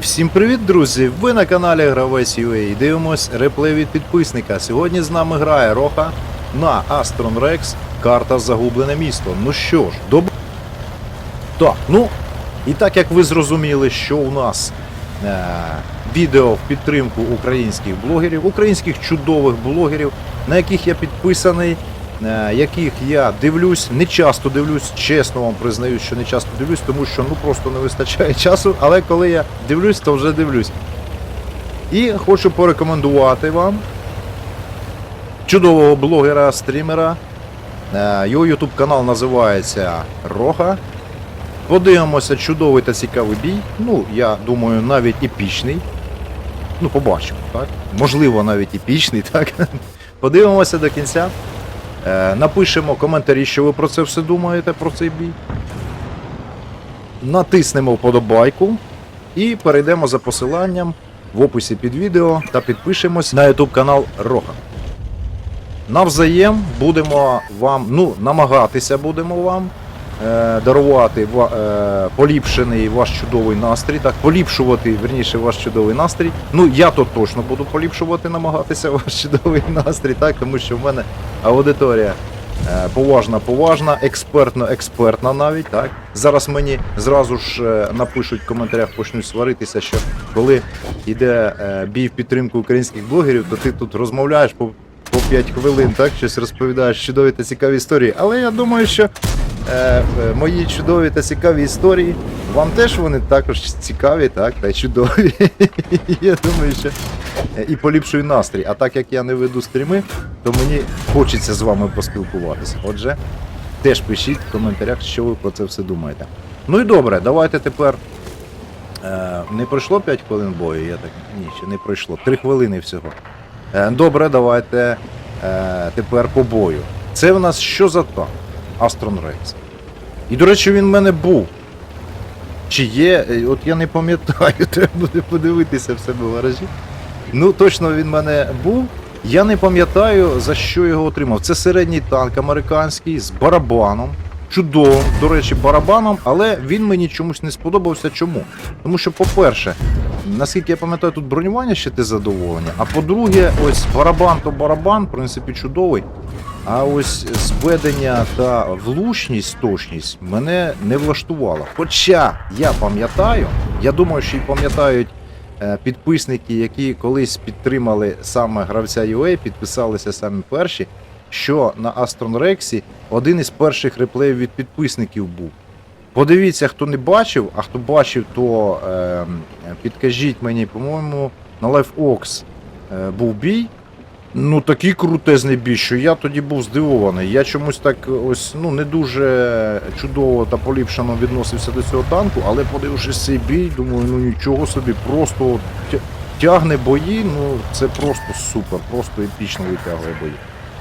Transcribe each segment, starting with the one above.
всім привіт, друзі! Ви на каналі Гравець UA і дивимось реплей від підписника. Сьогодні з нами грає Роха на Aston Rex, карта Загублене місто. Ну що ж, доб... Так, ну, і так як ви зрозуміли, що у нас е- відео в підтримку українських блогерів, українських чудових блогерів, на яких я підписаний, е, яких я дивлюсь, не часто дивлюсь, чесно вам признаю, що не часто дивлюсь, тому що ну просто не вистачає часу, але коли я дивлюсь, то вже дивлюсь. І хочу порекомендувати вам чудового блогера, стрімера. Е, Його YouTube канал називається Рога. Подивимося чудовий та цікавий бій. Ну, я думаю, навіть епічний. Ну, побачимо, так? Можливо, навіть епічний, так? Подивимося до кінця. Е, напишемо коментарі, що ви про це все думаєте, про цей бій. Натиснемо вподобайку і перейдемо за посиланням в описі під відео та підпишемось на YouTube канал Роха. Навзаєм будемо вам, ну, намагатися будемо вам дарувати е, поліпшений ваш чудовий настрій, так, поліпшувати, верніше, ваш чудовий настрій. Ну, я то точно буду поліпшувати, намагатися ваш чудовий настрій, так, тому що в мене аудиторія е, поважна, поважна, експертно, експертна навіть. Так. Зараз мені зразу ж е, напишуть в коментарях, почнуть сваритися, що коли йде е, бій в підтримку українських блогерів, то ти тут розмовляєш 5 хвилин, так, щось розповідаєш чудові та цікаві історії. Але я думаю, що е, е, мої чудові та цікаві історії, вам теж вони також цікаві, так, та чудові. я думаю, що е, і поліпшую настрій. А так як я не веду стріми, то мені хочеться з вами поспілкуватися. Отже, теж пишіть в коментарях, що ви про це все думаєте. Ну і добре, давайте тепер. Е, не пройшло 5 хвилин бою, я так. Ні, ще не пройшло. 3 хвилини всього. Добре, давайте е, тепер по бою. Це в нас що за танк? Астрон Рейс. І, до речі, він в мене був. Чи є, Е, от я не пам'ятаю, треба буде подивитися в себе в гаражі. Ну, точно він в мене був. Я не пам'ятаю, за що його отримав. Це середній танк американський з барабаном. Чудовим, до речі, барабаном, але він мені чомусь не сподобався. Чому? Тому що, по-перше, наскільки я пам'ятаю, тут бронювання ще те задоволення. А по-друге, ось барабан то барабан, в принципі, чудовий. А ось зведення та влучність, точність мене не влаштувало. Хоча я пам'ятаю, я думаю, що й пам'ятають е, підписники, які колись підтримали саме гравця UA, підписалися самі перші, що на Aston Rex один із перших реплеїв від підписників був. Подивіться, хто не бачив, а хто бачив, то е, підкажіть мені, по-моєму, на LiveOx е, був бій. Ну, такий крутезний бій, що я тоді був здивований. Я чомусь так ось ну не дуже чудово та поліпшено відносився до цього танку, але подивившись цей бій, думаю, ну нічого собі, просто тягне бої, ну це просто супер, просто епічно витягує бої.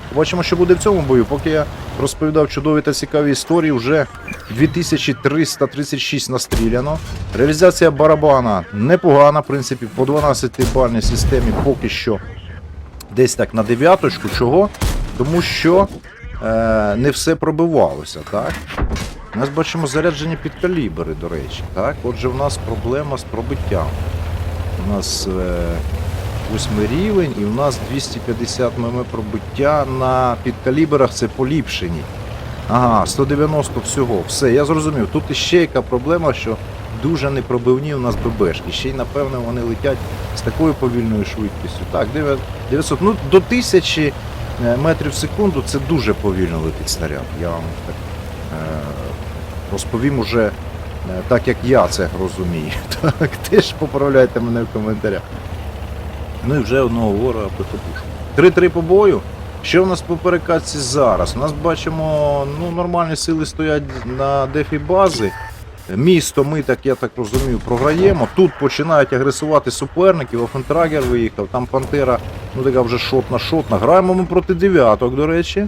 Побачимо, що буде в цьому бою. Поки я розповідав чудові та цікаві історії, вже 2336 настріляно. Реалізація барабана непогана, в принципі, по 12-бальній системі поки що десь так на дев'яточку. Чого? Тому що е, не все пробивалося, так? У нас бачимо заряджені під калібри, до речі. Так? Отже, в нас проблема з пробиттям. У нас е, восьмий рівень і у нас 250 мм пробиття на підкалібрах це поліпшені. Ага, 190 всього. Все, я зрозумів. Тут іще яка проблема, що дуже непробивні у нас ББшки. Ще й, напевно, вони летять з такою повільною швидкістю. Так, 900, ну до 1000 е, метрів в секунду це дуже повільно летить снаряд. Я вам так е, розповім уже е, так, як я це розумію. Так, теж поправляйте мене в коментарях. Ну і вже одного ворога потопушу. 3-3 по бою. Що в нас по перекатці зараз? У нас бачимо, ну, нормальні сили стоять на дефі бази. Місто ми, так я так розумію, програємо. Тут починають агресувати суперники, Офентрагер виїхав, там Пантера, ну така вже шотна-шотна. Граємо ми проти дев'яток, до речі.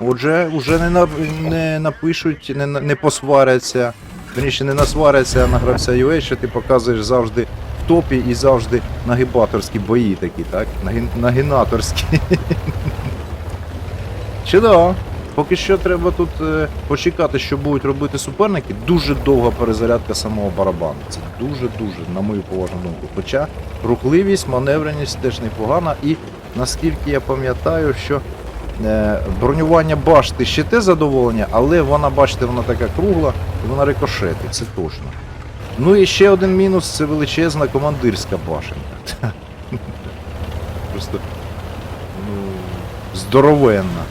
Отже, вже не, на, не напишуть, не, не посваряться, верніше не насваряться на гравця UA, що ти показуєш завжди топі і завжди нагибаторські бої такі, так? Нагінаторські. Чудово. Поки що треба тут е, почекати, що будуть робити суперники. Дуже довга перезарядка самого барабану. Це дуже-дуже, на мою поважну думку. Хоча рухливість, маневреність теж непогана. І наскільки я пам'ятаю, що е, бронювання башти ще те задоволення, але вона, бачите, вона така кругла і вона рикошетить, це точно. Ну і ще один мінус це величезна командирська башенка. Просто ну, здоровенна.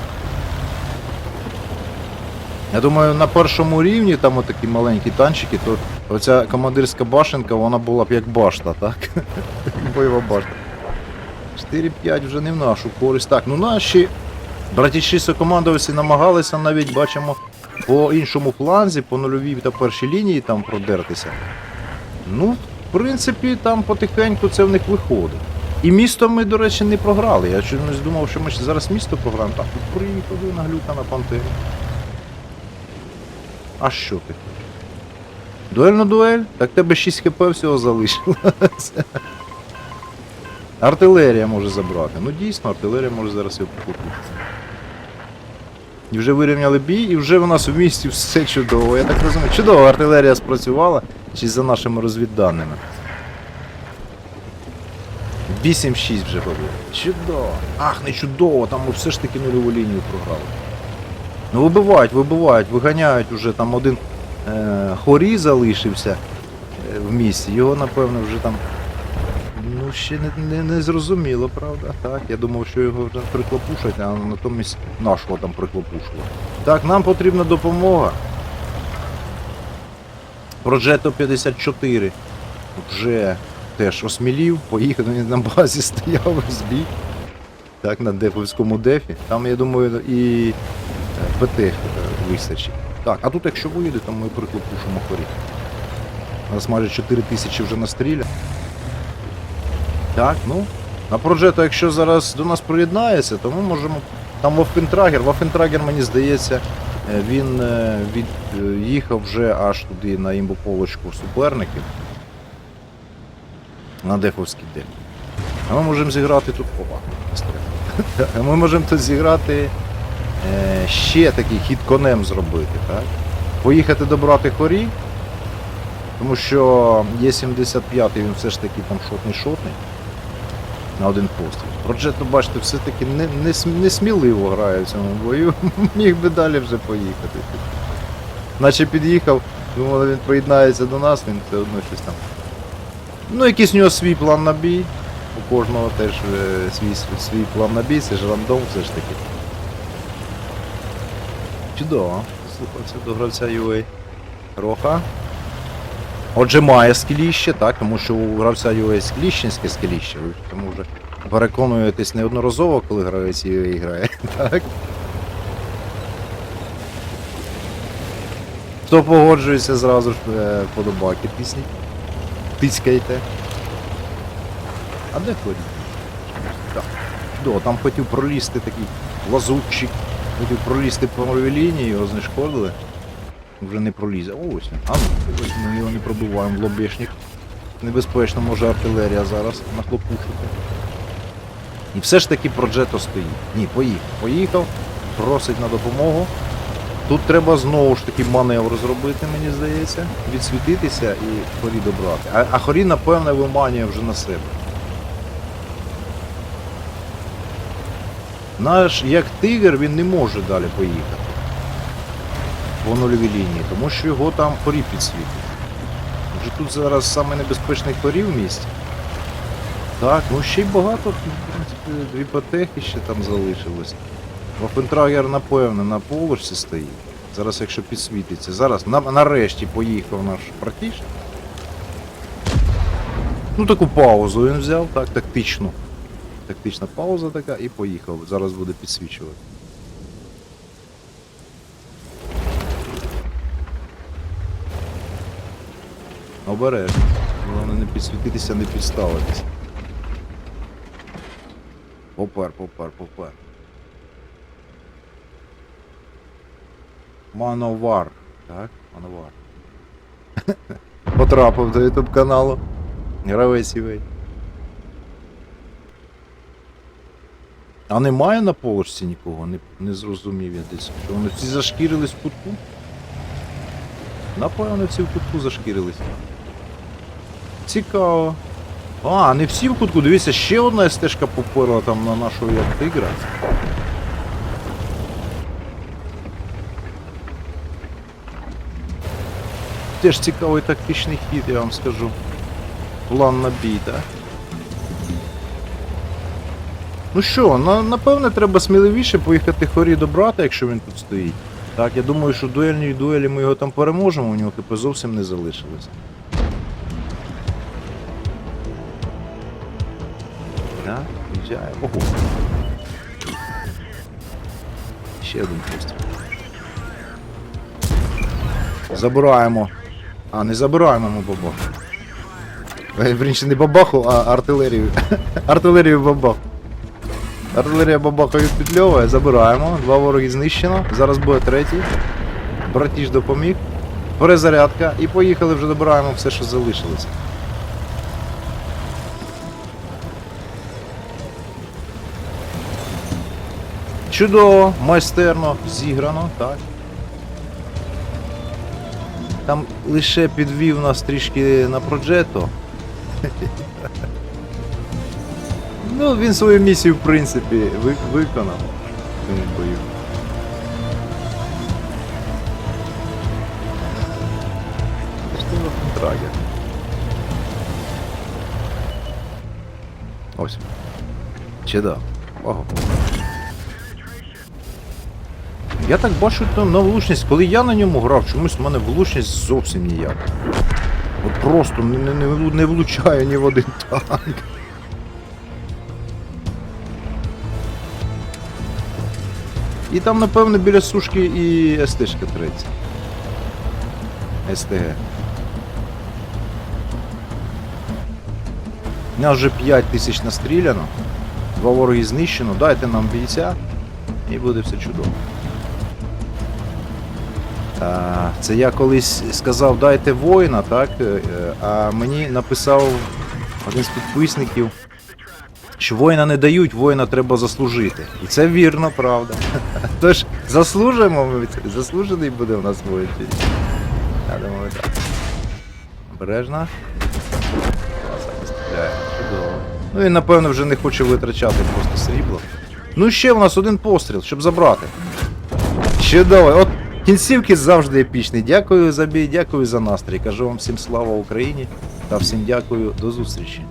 Я думаю, на першому рівні там отакі маленькі танчики, то оця командирська башенка, вона була б як башта, так? Бойова башта. 4-5 вже не в нашу користь. Так, ну наші братіші сокомандовці намагалися навіть, бачимо, по іншому фланзі, по нульовій та першій лінії там продертися. Ну, в принципі, там потихеньку це в них виходить. І місто ми, до речі, не програли. Я чомусь думав, що ми ж зараз місто програємо. Так, тут приїхали на глюка на пантері. А що ти? Дуель на дуель? Так тебе 6 хп всього залишилось. Артилерія може забрати. Ну дійсно, артилерія може зараз його покупити. І вже вирівняли бій, і вже у нас в місті все чудово. Я так розумію. Чудово, артилерія спрацювала чи за нашими розвідданими. 8-6 вже говорю. Чудово. Ах, не чудово, там ми все ж таки нульову лінію програли. Ну вибивають, вибивають, виганяють уже там один е, хорі залишився е, в місті. Його, напевно, вже там. Ще не, не, не зрозуміло, правда. Так, я думав, що його вже приклопушать, а натомість нашого там приклопушили. Так, нам потрібна допомога. Проджето 54 вже теж осмілів, поїхав, на базі стояв збій. Так, на Дефовському дефі. Там, я думаю, і е, ПТ е, вистачить. Так, а тут якщо виїде, то ми приклопушимо хорі. У нас майже 4 тисячі вже настріля. Так, ну. На Проджето, якщо зараз до нас приєднається, то ми можемо. Там Вафентрагер. Вафентрагер, мені здається, е, він е, від, е, вже аж туди на імбополочку суперників. На Дефовський день. А ми можемо зіграти тут. Опа, ми можемо тут зіграти ще такий хід конем зробити, так? Поїхати добрати хорі, тому що є 75 він все ж таки там шотний-шотний на один постріл. Проджето, бачите, все-таки не, не, не сміливо грає в цьому бою. Міг би далі вже поїхати. Наче під'їхав, думали, він приєднається до нас, він все одно щось там. Ну, якийсь у нього свій план на бій. У кожного теж е, свій, свій план на бій, це ж рандом все ж таки. Чудово. Слухався до гравця UA. Роха. Отже, має скіліще, так, тому що у гравця UA скіліщенське скіліще, ви тому вже переконуєтесь неодноразово, коли гравець UA грає. Так. Хто погоджується зразу ж е, подобаки пісні. Тицькайте. А де ходить? Так. До, там хотів пролізти такий лазутчик. Хотів пролізти по лінії, його знешкодили. Вже не пролізе. О, ось він. А ось ми його не пробиваємо в лобешник. Небезпечно може артилерія зараз нахлопушити. І все ж таки Проджето стоїть. Ні, поїхав. Поїхав, просить на допомогу. Тут треба знову ж таки маневр зробити, мені здається, відсвітитися і хорі добрати. А, а хорі, напевне, виманює вже на себе. Наш як тигр він не може далі поїхати по нульовій лінії, тому що його там хорі підсвітить. Вже тут зараз саме небезпечний хорі в місті. Так, ну ще й багато, в дві патехи ще там залишилось. Вафентрагер, напевне, на полочці стоїть. Зараз, якщо підсвітиться. Зараз на, нарешті поїхав наш братіш. Ну таку паузу він взяв, так, тактичну. Тактична пауза така і поїхав. Зараз буде підсвічувати. Обережно. Головне не підсвітитися, не підставитися. Попер, попер, попер. Мановар. Так, Мановар. Потрапив до YouTube каналу. Гравець UA. А немає на полочці нікого, не, не зрозумів я десь. Що вони всі зашкірились в кутку? Напевно, всі в кутку зашкірились. Цікаво. А, не всі в кутку, дивіться, ще одна стежка поперла там на нашого як тигра. Теж цікавий тактичний хід, я вам скажу. План на бій, так? Ну що, на, напевне, треба сміливіше поїхати хорі до брата, якщо він тут стоїть. Так, я думаю, що в дуелі ми його там переможемо, у нього ХП зовсім не залишилось. Так, виїжджає. Ого. Ще один постріл. Забираємо. А, не забираємо ми бабаху. Е, Вірніше, не бабаху, а артилерію. артилерію бабаху. Артилерія бабаха відпетльовує, забираємо. Два вороги знищено. Зараз буде третій. Братіж допоміг. Перезарядка. І поїхали вже добираємо все, що залишилося. Чудово, майстерно, зіграно, так. Там лише підвів нас трішки на проджето. Ну, він свою місію, в принципі, виконав цьому бою. Контрагер. Ось. Чи да? Ого. Я так бачу там на влучність, коли я на ньому грав, чомусь в мене влучність зовсім ніяка. От просто не, не, не, не влучаю ні в один танк. І там, напевно, біля сушки і СТ-шка 30. СТГ. У нас вже 5 тисяч настріляно. Два вороги знищено. Дайте нам бійця і буде все чудово. Це я колись сказав дайте воїна, так? е, А мені написав один з підписників, що воїна не дають, воїна треба заслужити. І це вірно, правда. Тож заслужимо ми, заслужений буде у нас воїн. Я думаю, так. Обережно. Ну він, напевно, вже не хоче витрачати просто срібло. Ну ще у нас один постріл, щоб забрати. Чудово. От кінцівки завжди епічні. Дякую за бій, дякую за настрій. Кажу вам всім слава Україні та всім дякую. До зустрічі.